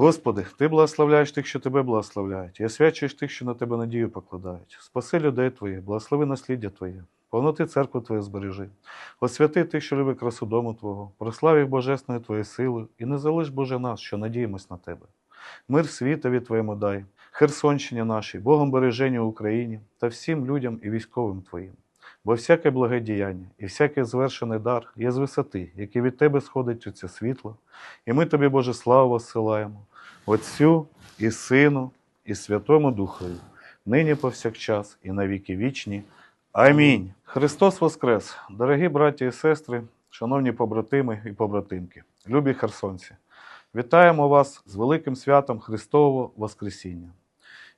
Господи, Ти благословляєш тих, що Тебе благословляють, і освячуєш тих, що на Тебе надію покладають. Спаси людей Твоїх, благослови насліддя Твоє, повноти церкву Твою збережи. Освяти тих, що любить красу дому Твого, прослав їх божественною Твоєю силою, і не залиш, Боже, нас, що надіємось на Тебе. Мир світові Твоєму дай, Херсонщині нашій, Богом береженню Україні та всім людям і військовим Твоїм. Бо всяке благе діяння і всякий звершений дар є з висоти, який від Тебе сходить у це світло, і ми Тобі, Боже, славу посилаємо, Отцю і Сину, і Святому Духові, нині повсякчас і на віки вічні. Амінь. Христос Воскрес! Дорогі браті і сестри, шановні побратими і побратимки, любі херсонці! Вітаємо вас з великим святом Христового Воскресіння.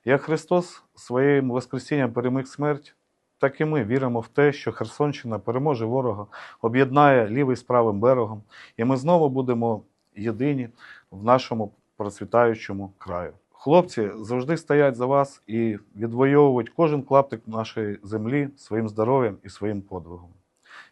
Як Христос своїм Воскресінням переміг смерть, так і ми віримо в те, що Херсонщина переможе ворога, об'єднає лівий з правим берегом, і ми знову будемо єдині в нашому процвітаючому краю. Хлопці завжди стоять за вас і відвоюють кожен клаптик нашої землі своїм здоров'ям і своїм подвигом.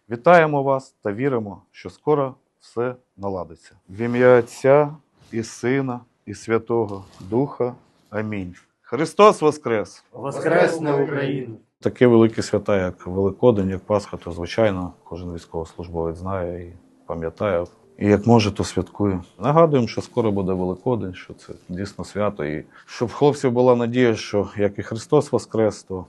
Вітаємо вас та віримо, що скоро все наладиться. В ім'я Отця і Сина, і Святого Духа. Амінь. Христос Воскрес! Воскресне Україну! Таке велике свята, як Великодень, як Пасха, то звичайно кожен військовослужбовець знає і пам'ятає. І як може, то святкує. Нагадуємо, що скоро буде Великодень, що це дійсно свято. І щоб в хлопців була надія, що як і Христос Воскрес, то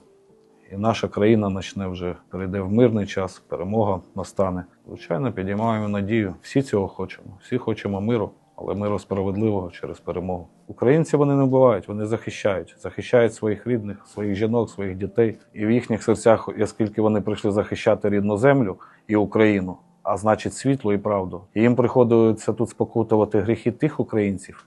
і наша країна почне вже перейде в мирний час, перемога настане. Звичайно, підіймаємо надію. Всі цього хочемо. Всі хочемо миру, але миру справедливого через перемогу. Українці вони не вбивають, вони захищають, захищають своїх рідних, своїх жінок, своїх дітей. І в їхніх серцях, оскільки вони прийшли захищати рідну землю і Україну, а значить світло і правду. І їм приходиться тут спокутувати гріхи тих українців,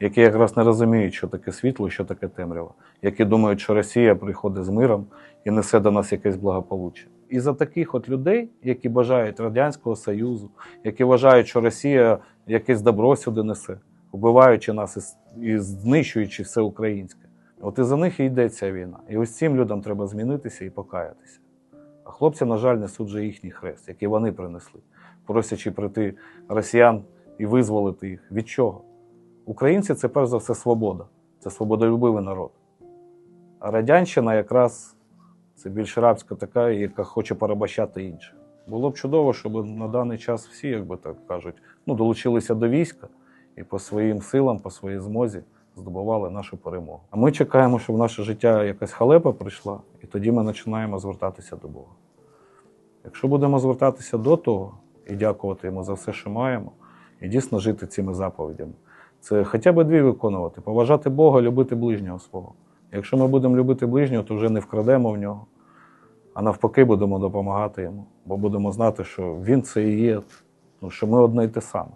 які якраз не розуміють, що таке світло, що таке темрява, які думають, що Росія приходить з миром і несе до нас якесь благополуччя. І за таких от людей, які бажають Радянського Союзу, які вважають, що Росія якесь добро сюди несе, вбиваючи нас і, знищуючи все українське. От і за них і йде війна. І ось цим людям треба змінитися і покаятися. А хлопці, на жаль, несуть же їхній хрест, який вони принесли, просячи прийти росіян і визволити їх. Від чого? Українці це перш за все свобода, це свободолюбивий народ. А радянщина якраз це більш рабська така, яка хоче порабощати інших. Було б чудово, щоб на даний час всі, як би так кажуть, ну, долучилися до війська і по своїм силам, по своїй змозі здобували нашу перемогу. А ми чекаємо, щоб в наше життя якась халепа прийшла, і тоді ми починаємо звертатися до Бога. Якщо будемо звертатися до того і дякувати йому за все, що маємо, і дійсно жити цими заповідями, це хоча б дві виконувати: поважати Бога, любити ближнього свого. Якщо ми будемо любити ближнього, то вже не вкрадемо в нього, а навпаки, будемо допомагати йому, бо будемо знати, що він це і є, ну, що ми одне й те саме.